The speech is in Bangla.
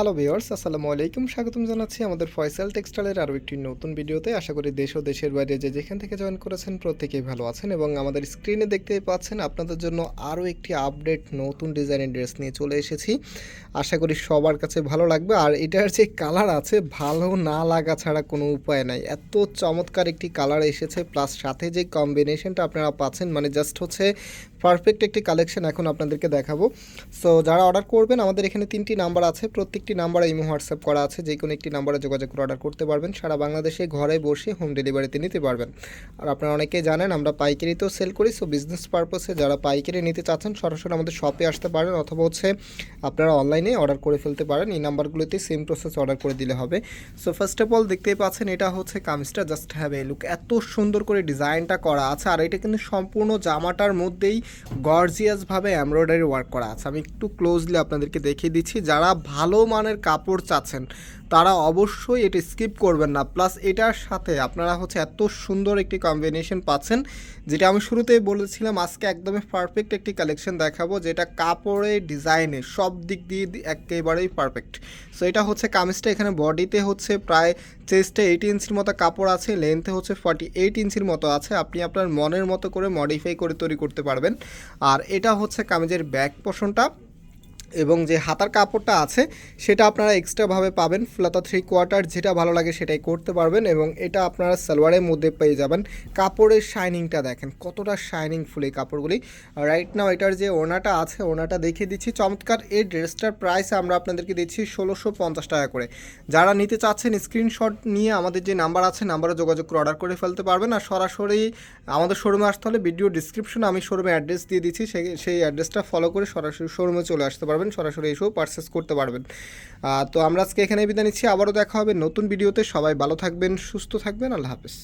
হ্যালো ভিওর্স আসসালামু আলাইকুম। স্বাগতম জানাচ্ছি আমাদের ফয়সাল টেক্সটাইলের আরও একটি নতুন ভিডিওতে। আশা করি দেশ ও দেশের বাইরে যে যেখান থেকে জয়েন করেছেন প্রত্যেকেই ভালো আছেন এবং আমাদের স্ক্রিনে দেখতেই পাচ্ছেন আপনাদের জন্য আরও একটি আপডেট নতুন ডিজাইনের ড্রেস নিয়ে চলে এসেছি। আশা করি সবার কাছে ভালো লাগবে। আর এটার যে কালার আছে, ভালো না লাগা ছাড়া কোনো উপায় নাই। এত চমৎকার একটি কালার এসেছে প্লাস সাথে যে কম্বিনেশনটা আপনারা পাচ্ছেন মানে জাস্ট হচ্ছে পারফেক্ট একটি কালেকশন এখন আপনাদেরকে দেখাবো। সো যারা অর্ডার করবেন, আমাদের এখানে তিনটি নাম্বার আছে। প্রত্যেকটি নাম্বারে ইমো, হোয়াটসঅ্যাপ করা আছে। যে কোনো একটি নাম্বারে যোগাযোগ করে অর্ডার করতে পারবেন। সারা বাংলাদেশে ঘরে বসে হোম ডেলিভারিতে নিতে পারবেন। আর আপনারা অনেকেই জানেন, আমরা পাইকারিতেও সেল করি। সো বিজনেস পারপাসে যারা পাইকারি নিতে চাচ্ছেন, সরাসরি আমাদের শপে আসতে পারেন। অথবা হচ্ছে আপনারা অনলাইনে অর্ডার করে ফেলতে পারেন। এই নাম্বারগুলোতে সেম প্রসেস অর্ডার করে দিলে হবে। সো ফার্স্ট অফ অল দেখতেই পাচ্ছেন, এটা হচ্ছে কামিজটা। জাস্ট হ্যাভ এ লুক এত সুন্দর করে ডিজাইনটা করা আছে। আর এটা কিন্তু সম্পূর্ণ জামাটার মধ্যেই গর্জিয়াসভাবে এমব্রয়ডারি ওয়ার্ক করা আছে। আমি একটু ক্লোজলি আপনাদেরকে দেখিয়ে দিচ্ছি। যারা ভালো মানের কাপড় চাচ্ছেন, তারা অবশ্যই এটি স্কিপ করবেন না। প্লাস এটার সাথে আপনারা হচ্ছে এত সুন্দর একটি কম্বিনেশন পাচ্ছেন, যেটা আমি শুরুতেই বলেছিলাম, আজকে একদমই পারফেক্ট একটি কালেকশন দেখাবো, যেটা কাপড়ে ডিজাইনে সব দিক দিয়ে একেবারেই পারফেক্ট সো এটা হচ্ছে কামিজটা, এখানে বডিতে হচ্ছে প্রায় চেস্টে এইট ইঞ্চির মতো কাপড় আছে লেন্থে হচ্ছে ফর্টি এইট ইঞ্চির মতো আছে, আপনি আপনার মনের মতো করে মডিফাই করে তৈরি করতে পারবেন। আর এটা হচ্ছে কামিজের ব্যাক পোর্শনটা এবং যে হাতার কাপড়টা আছে, সেটা আপনারা এক্সট্রাভাবে পাবেন। ফ্লাতা থ্রি কোয়ার্টার যেটা ভালো লাগে সেটাই করতে পারবেন এবং এটা আপনারা সালোয়ারের মধ্যে পেয়ে যাবেন। কাপড়ের শাইনিংটা দেখেন, কতটা শাইনিং ফুল এই কাপড়গুলি। রাইট নাও এটার যে ওনাটা আছে ওনাটা দেখিয়ে দিচ্ছি। চমৎকার এই ড্রেসটার প্রাইস আমরা আপনাদেরকে দিচ্ছি ষোলোশো পঞ্চাশ টাকা করে। যারা নিতে চাচ্ছেন স্ক্রিনশট নিয়ে আমাদের যে নাম্বার আছে নাম্বারে যোগাযোগ করে অর্ডার করে ফেলতে পারবেন। আর সরাসরি আমাদের শোরুমে আসতে হলে ভিডিও ডিসক্রিপশনে আমি শোরুমে অ্যাড্রেস দিয়ে দিচ্ছি। সেই সেই অ্যাড্রেসটা ফলো করে সরাসরি শোরুমে চলে আসতে পারবেন। সরাসরি এসেও পারচেস করতে পারবেন। তো আমরা আজকে এখানে বিদায় নিচ্ছি। আবারও দেখা হবে নতুন ভিডিওতে সবাই ভালো থাকবেন, সুস্থ থাকবেন। আল্লাহ হাফেজ।